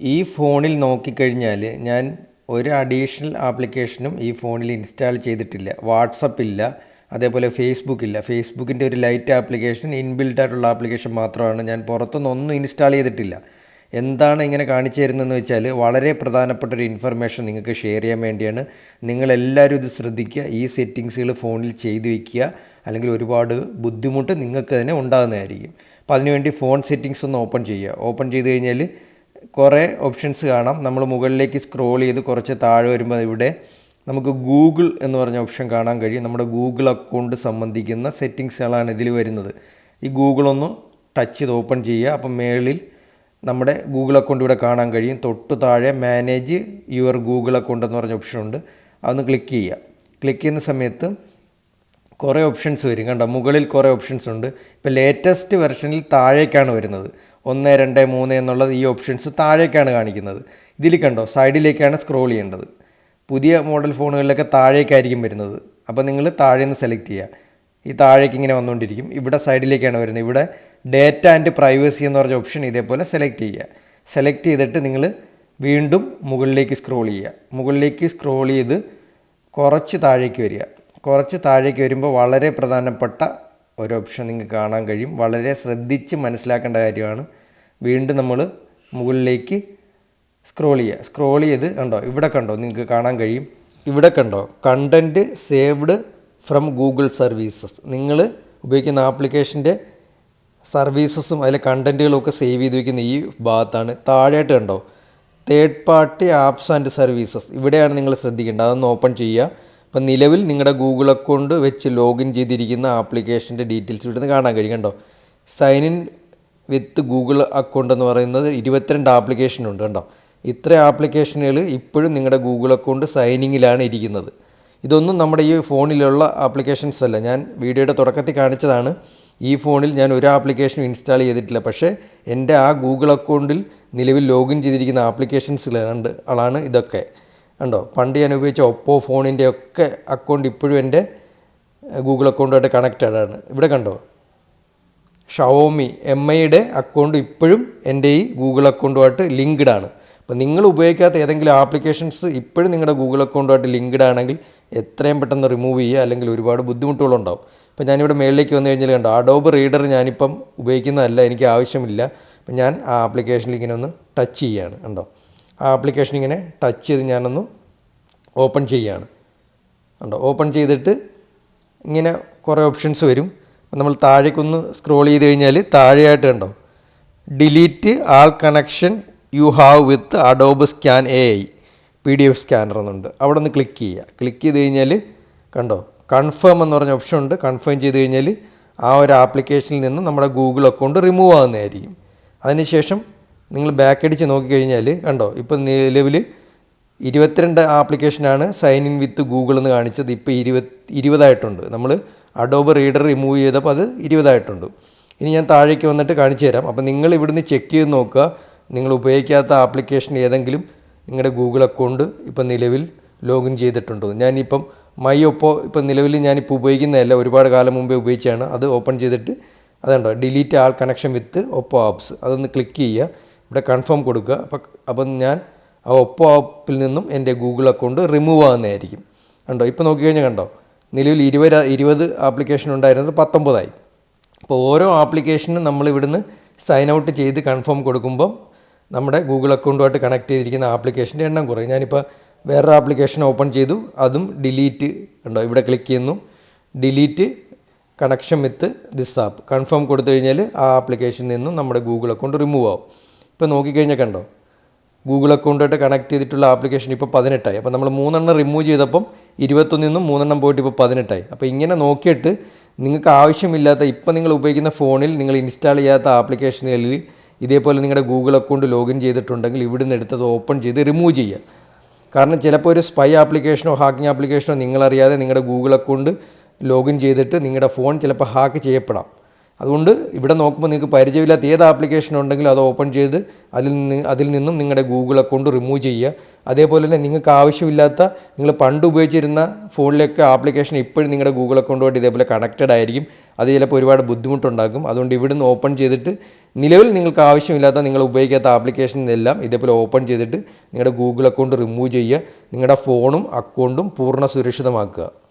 ഈ ഫോണിൽ നോക്കിക്കഴിഞ്ഞാൽ ഞാൻ ഒരു അഡീഷണൽ ആപ്ലിക്കേഷനും ഈ ഫോണിൽ ഇൻസ്റ്റാൾ ചെയ്തിട്ടില്ല. വാട്സപ്പ് ഇല്ല അതേപോലെ ഫേസ്ബുക്ക് ഇല്ല. ഫേസ്ബുക്കിന്റെ ഒരു ലൈറ്റ് ആപ്ലിക്കേഷൻ ഇൻബിൽഡ് ആയിട്ടുള്ള ആപ്ലിക്കേഷൻ മാത്രമാണ് ഞാൻ പുറത്തുനിന്നൊന്നും ഇൻസ്റ്റാൾ ചെയ്തിട്ടില്ല. എന്താണ് ഇങ്ങനെ കാണിച്ചു തരുന്നതെന്ന് വെച്ചാൽ വളരെ പ്രധാനപ്പെട്ട ഒരു ഇൻഫർമേഷൻ നിങ്ങൾക്ക് ഷെയർ ചെയ്യാൻ വേണ്ടിയാണ്. നിങ്ങളെല്ലാവരും ഇത് ശ്രദ്ധിക്കുക. ഈ സെറ്റിങ്സുകൾ ഫോണിൽ ചെയ്തു വയ്ക്കുക അല്ലെങ്കിൽ ഒരുപാട് ബുദ്ധിമുട്ട് നിങ്ങൾക്ക് തന്നെ ഉണ്ടാകുന്നതായിരിക്കും. അപ്പോൾ അതിനുവേണ്ടി ഫോൺ സെറ്റിങ്സ് ഒന്ന് ഓപ്പൺ ചെയ്യുക. ഓപ്പൺ ചെയ്ത് കഴിഞ്ഞാൽ കുറേ ഓപ്ഷൻസ് കാണാം. നമ്മൾ മുകളിലേക്ക് സ്ക്രോൾ ചെയ്ത് കുറച്ച് താഴെ വരുമ്പോൾ ഇവിടെ നമുക്ക് ഗൂഗിൾ എന്ന് പറഞ്ഞ ഓപ്ഷൻ കാണാൻ കഴിയും. നമ്മുടെ ഗൂഗിൾ അക്കൗണ്ട് സംബന്ധിക്കുന്ന സെറ്റിങ്സുകളാണ് ഇതിൽ വരുന്നത്. ഈ ഗൂഗിൾ ഒന്ന് ടച്ച് ചെയ്ത് ഓപ്പൺ ചെയ്യുക. അപ്പം മേളിൽ നമ്മുടെ ഗൂഗിൾ അക്കൗണ്ട് ഇവിടെ കാണാൻ കഴിയും. തൊട്ട് താഴെ മാനേജ് യുവർ ഗൂഗിൾ അക്കൗണ്ട് എന്ന് പറഞ്ഞ ഓപ്ഷൻ ഉണ്ട്. അതൊന്ന് ക്ലിക്ക് ചെയ്യുക. ക്ലിക്ക് ചെയ്യുന്ന സമയത്ത് കുറേ ഓപ്ഷൻസ് വരും. കണ്ടോ? മുകളിൽ കുറേ ഓപ്ഷൻസ് ഉണ്ട്. ഇപ്പോൾ ലേറ്റസ്റ്റ് വെർഷനിൽ താഴേക്കാണ് വരുന്നത്. ഒന്ന് രണ്ട് മൂന്ന് എന്നുള്ളത് ഈ ഓപ്ഷൻസ് താഴേക്കാണ് കാണിക്കുന്നത്. ഇതിൽ കണ്ടോ സൈഡിലേക്കാണ് സ്ക്രോൾ ചെയ്യേണ്ടത്. പുതിയ മോഡൽ ഫോണുകളിലൊക്കെ താഴേക്കായിരിക്കും വരുന്നത്. അപ്പോൾ നിങ്ങൾ താഴെ നിന്ന് സെലക്ട് ചെയ്യുക ഈ താഴേക്ക് ഇങ്ങനെ വന്നുകൊണ്ടിരിക്കും. ഇവിടെ സൈഡിലേക്കാണ് വരുന്നത്. ഇവിടെ ഡേറ്റ ആൻഡ് പ്രൈവസി എന്ന് പറഞ്ഞ ഓപ്ഷൻ ഇതേപോലെ സെലക്ട് ചെയ്യുക സെലക്ട് ചെയ്തിട്ട് നിങ്ങൾ വീണ്ടും മുകളിലേക്ക് സ്ക്രോൾ ചെയ്യുക മുകളിലേക്ക് സ്ക്രോൾ ചെയ്ത് കുറച്ച് താഴേക്ക് വരിക. കുറച്ച് താഴേക്ക് വരുമ്പോൾ വളരെ പ്രധാനപ്പെട്ട ഒരു ഓപ്ഷൻ നിങ്ങൾക്ക് കാണാൻ കഴിയും. വളരെ ശ്രദ്ധിച്ച് മനസ്സിലാക്കേണ്ട കാര്യമാണ് വീണ്ടും നമ്മൾ മുകളിലേക്ക് സ്ക്രോൾ ചെയ്യുക. സ്ക്രോൾ ചെയ്ത് കണ്ടോ? ഇവിടെ കണ്ടോ? നിങ്ങൾക്ക് കാണാൻ കഴിയും. ഇവിടെ കണ്ടോ? Content saved from Google services നിങ്ങൾ ഉപയോഗിക്കുന്ന ആപ്ലിക്കേഷന്റെ സർവീസസും അതിലെ കണ്ടന്റുകളും ഒക്കെ സേവ് ചെയ്ത് വയ്ക്കുന്ന ഈ ഭാഗത്താണ്. താഴെയായിട്ട് കണ്ടോ? Third party apps and services ഇവിടെയാണ് നിങ്ങൾ ശ്രദ്ധിക്കേണ്ടത്. അതൊന്ന് ഓപ്പൺ ചെയ്യുക. അപ്പം നിലവിൽ നിങ്ങളുടെ ഗൂഗിൾ അക്കൗണ്ട് വെച്ച് ലോഗിൻ ചെയ്തിരിക്കുന്ന ആപ്ലിക്കേഷന്റെ ഡീറ്റെയിൽസ് ഇവിടുന്ന് കാണാൻ കഴിയും. കണ്ടോ? Sign in with Google account എന്ന് പറയുന്നത് ഇരുപത്തിരണ്ട് ആപ്ലിക്കേഷൻ ഉണ്ട് കണ്ടോ? ഇത്ര ആപ്ലിക്കേഷനുകൾ ഇപ്പോഴും നിങ്ങളുടെ ഗൂഗിൾ അക്കൗണ്ട് സൈനിങ്ങിലാണ് ഇരിക്കുന്നത്. ഇതൊന്നും നമ്മുടെ ഈ ഫോണിലുള്ള ആപ്ലിക്കേഷൻസ് അല്ല. ഞാൻ വീഡിയോയുടെ തുടക്കത്തിൽ കാണിച്ചതാണ്. ഈ ഫോണിൽ ഞാൻ ഒരു ആപ്ലിക്കേഷനും ഇൻസ്റ്റാൾ ചെയ്തിട്ടില്ല. പക്ഷേ എന്റെ ആ ഗൂഗിൾ അക്കൗണ്ടിൽ നിലവിൽ ലോഗിൻ ചെയ്തിരിക്കുന്ന ആപ്ലിക്കേഷൻസിലുണ്ട് ആളാണ് ഇതൊക്കെ. ഉണ്ടോ പണ്ട് ഞാൻ ഉപയോഗിച്ച ഒപ്പോ ഫോണിന്റെ ഒക്കെ അക്കൗണ്ട് ഇപ്പോഴും എന്റെ ഗൂഗിൾ അക്കൗണ്ടുമായിട്ട് കണക്റ്റഡ് ആണ്. ഇവിടെ കണ്ടോ? ഷവോമി എം ഐയുടെ അക്കൗണ്ട് ഇപ്പോഴും എന്റെ ഈ ഗൂഗിൾ അക്കൗണ്ടുമായിട്ട് ലിങ്ക്ഡ് ആണ്. അപ്പോൾ നിങ്ങൾ ഉപയോഗിക്കാത്ത ഏതെങ്കിലും ആപ്ലിക്കേഷൻസ് ഇപ്പോഴും നിങ്ങളുടെ ഗൂഗിൾ അക്കൗണ്ടുമായിട്ട് ലിങ്ക്ഡ് ആണെങ്കിൽ എത്രയും പെട്ടെന്ന് റിമൂവ് ചെയ്യുക. അല്ലെങ്കിൽ ഒരുപാട് ബുദ്ധിമുട്ടുകളുണ്ടാവും. അപ്പോൾ ഞാനിവിടെ മേളിലേക്ക് വന്നു കഴിഞ്ഞാൽ കണ്ടോ അഡോബ് റീഡർ ഞാനിപ്പം ഉപയോഗിക്കുന്നതല്ല എനിക്ക് ആവശ്യമില്ല. അപ്പം ഞാൻ ആ ആപ്ലിക്കേഷനിൽ ഇങ്ങനെ ഒന്ന് ടച്ച് ചെയ്യുകയാണ് കണ്ടോ. ആ ആപ്ലിക്കേഷൻ ഇങ്ങനെ ടച്ച് ചെയ്ത് ഞാനൊന്ന് ഓപ്പൺ ചെയ്യുകയാണ്. കണ്ടോ ഓപ്പൺ ചെയ്തിട്ട് ഇങ്ങനെ കുറേ ഓപ്ഷൻസ് വരും. അപ്പോൾ നമ്മൾ താഴേക്കൊന്ന് സ്ക്രോൾ ചെയ്ത് കഴിഞ്ഞാൽ താഴെയായിട്ട് കണ്ടോ? Delete all connection you have with Adobe scan A I P D F scanner എന്നുണ്ട്. അവിടെ ഒന്ന് ക്ലിക്ക് ചെയ്യുക. ക്ലിക്ക് ചെയ്ത് കഴിഞ്ഞാൽ കണ്ടോ? കൺഫേം എന്ന് പറഞ്ഞ ഓപ്ഷൻ ഉണ്ട്. കൺഫേം ചെയ്ത് കഴിഞ്ഞാൽ ആ ഒരു ആപ്ലിക്കേഷനിൽ നിന്ന് നമ്മുടെ ഗൂഗിൾ അക്കൗണ്ട് റിമൂവ് ആകുന്നതായിരിക്കും അതിനുശേഷം നിങ്ങൾ ബാക്ക് അടിച്ച് നോക്കിക്കഴിഞ്ഞാൽ കണ്ടോ? ഇപ്പം നിലവിൽ ഇരുപത്തിരണ്ട് ആപ്ലിക്കേഷനാണ് സൈൻ ഇൻ വിത്ത് ഗൂഗിൾ എന്ന് കാണിച്ചത്. ഇപ്പോൾ ഇരുപത് ഇരുപതായിട്ടുണ്ട്. നമ്മൾ അഡോബ് റീഡർ റിമൂവ് ചെയ്തപ്പോൾ അത് ഇരുപതായിട്ടുണ്ട്. ഇനി ഞാൻ താഴേക്ക് വന്നിട്ട് കാണിച്ചു തരാം. അപ്പോൾ നിങ്ങൾ ഇവിടുന്ന് ചെക്ക് ചെയ്ത് നോക്കുക. നിങ്ങൾ ഉപയോഗിക്കാത്ത ആപ്ലിക്കേഷൻ ഏതെങ്കിലും നിങ്ങളുടെ ഗൂഗിൾ അക്കൗണ്ട് ഇപ്പം നിലവിൽ ലോഗിൻ ചെയ്തിട്ടുണ്ടോ? ഞാനിപ്പം മൈ ഒപ്പോ ഇപ്പം നിലവിൽ ഞാനിപ്പോൾ ഉപയോഗിക്കുന്നതല്ല. ഒരുപാട് കാലം മുമ്പേ ഉപയോഗിച്ചാണ് അത് ഓപ്പൺ ചെയ്തിട്ട് അതുണ്ടോ? Delete all connection with Oppo apps അതൊന്ന് ക്ലിക്ക് ചെയ്യുക. ഇവിടെ കൺഫേം കൊടുക്കുക. അപ്പം അപ്പം ഞാൻ ആ ഒപ്പോ ആപ്പിൽ നിന്നും എന്റെ ഗൂഗിൾ അക്കൗണ്ട് റിമൂവ് ആകുന്നതായിരിക്കും കണ്ടോ? ഇപ്പോൾ നോക്കിക്കഴിഞ്ഞാൽ കണ്ടോ? നിലവിൽ ഇരുപത് ഇരുപത് ആപ്ലിക്കേഷൻ ഉണ്ടായിരുന്നത് പത്തൊമ്പതായി. അപ്പോൾ ഓരോ ആപ്ലിക്കേഷനും നമ്മൾ ഇവിടുന്ന് സൈൻ ഔട്ട് ചെയ്ത് കൺഫേം കൊടുക്കുമ്പം നമ്മുടെ ഗൂഗിൾ അക്കൗണ്ടുമായിട്ട് കണക്ട് ചെയ്തിരിക്കുന്ന ആപ്ലിക്കേഷന്റെ എണ്ണം കുറയും. ഞാനിപ്പോൾ വേറൊരു ആപ്ലിക്കേഷൻ ഓപ്പൺ ചെയ്തു അതും ഡിലീറ്റ് ഉണ്ടോ ഇവിടെ ക്ലിക്ക് ചെയ്യുന്നു. Delete connection with this app confirm കൊടുത്തു കഴിഞ്ഞാൽ ആ ആപ്ലിക്കേഷനിൽ നിന്നും നമ്മുടെ ഗൂഗിൾ അക്കൗണ്ട് റിമൂവ് ആവും. ഇപ്പോൾ നോക്കിക്കഴിഞ്ഞാൽ കണ്ടോ? ഗൂഗിൾ അക്കൗണ്ടായിട്ട് കണക്ട് ചെയ്തിട്ടുള്ള ആപ്ലിക്കേഷൻ ഇപ്പോൾ പതിനെട്ടായി. അപ്പോൾ നമ്മൾ മൂന്നെണ്ണം റിമൂവ് ചെയ്തപ്പം ഇരുപത്തൊന്നിൽ നിന്നും മൂന്നെണ്ണം പോയിട്ട് ഇപ്പോൾ പതിനെട്ടായി. അപ്പോൾ ഇങ്ങനെ നോക്കിയിട്ട് നിങ്ങൾക്ക് ആവശ്യമില്ലാത്ത ഇപ്പം നിങ്ങൾ ഉപയോഗിക്കുന്ന ഫോണിൽ നിങ്ങൾ ഇൻസ്റ്റാൾ ചെയ്യാത്ത ആപ്ലിക്കേഷനുകളിൽ ഇതേപോലെ നിങ്ങളുടെ ഗൂഗിൾ അക്കൗണ്ട് ലോഗിൻ ചെയ്തിട്ടുണ്ടെങ്കിൽ ഇവിടുന്ന് എടുത്തത് ഓപ്പൺ ചെയ്ത് റിമൂവ് ചെയ്യുക. കാരണം ചിലപ്പോൾ ഒരു സ്പൈ ആപ്ലിക്കേഷനോ ഹാക്കിംഗ് ആപ്ലിക്കേഷനോ നിങ്ങളറിയാതെ നിങ്ങളുടെ ഗൂഗിൾ അക്കൗണ്ട് ലോഗിൻ ചെയ്തിട്ട് നിങ്ങളുടെ ഫോൺ ചിലപ്പോൾ ഹാക്ക് ചെയ്യപ്പെടാം. അതുകൊണ്ട് ഇവിടെ നോക്കുമ്പോൾ നിങ്ങൾക്ക് പരിചയമില്ലാത്ത ഏത് ആപ്ലിക്കേഷൻ ഉണ്ടെങ്കിലും അത് ഓപ്പൺ ചെയ്ത് അതിൽ നിന്ന് അതിൽ നിന്നും നിങ്ങളുടെ ഗൂഗിൾ അക്കൗണ്ട് റിമൂവ് ചെയ്യുക. അതേപോലെ തന്നെ നിങ്ങൾക്ക് ആവശ്യമില്ലാത്ത നിങ്ങൾ പണ്ട് ഉപയോഗിച്ചിരുന്ന ഫോണിലൊക്കെ ആപ്ലിക്കേഷൻ ഇപ്പോഴും നിങ്ങളുടെ ഗൂഗിൾ അക്കൗണ്ടുമായിട്ട് ഇതേപോലെ കണക്റ്റഡ് ആയിരിക്കും. അത് ചിലപ്പോൾ ഒരുപാട് ബുദ്ധിമുട്ടുണ്ടാക്കും. അതുകൊണ്ട് ഇവിടുന്ന് ഓപ്പൺ ചെയ്തിട്ട് നിലവിൽ നിങ്ങൾക്ക് ആവശ്യമില്ലാത്ത നിങ്ങൾ ഉപയോഗിക്കാത്ത ആപ്ലിക്കേഷൻ എല്ലാം ഇതേപോലെ ഓപ്പൺ ചെയ്തിട്ട് നിങ്ങളുടെ ഗൂഗിൾ അക്കൗണ്ട് റിമൂവ് ചെയ്യുക. നിങ്ങളുടെ ഫോണും അക്കൗണ്ടും പൂർണ സുരക്ഷിതമാക്കുക.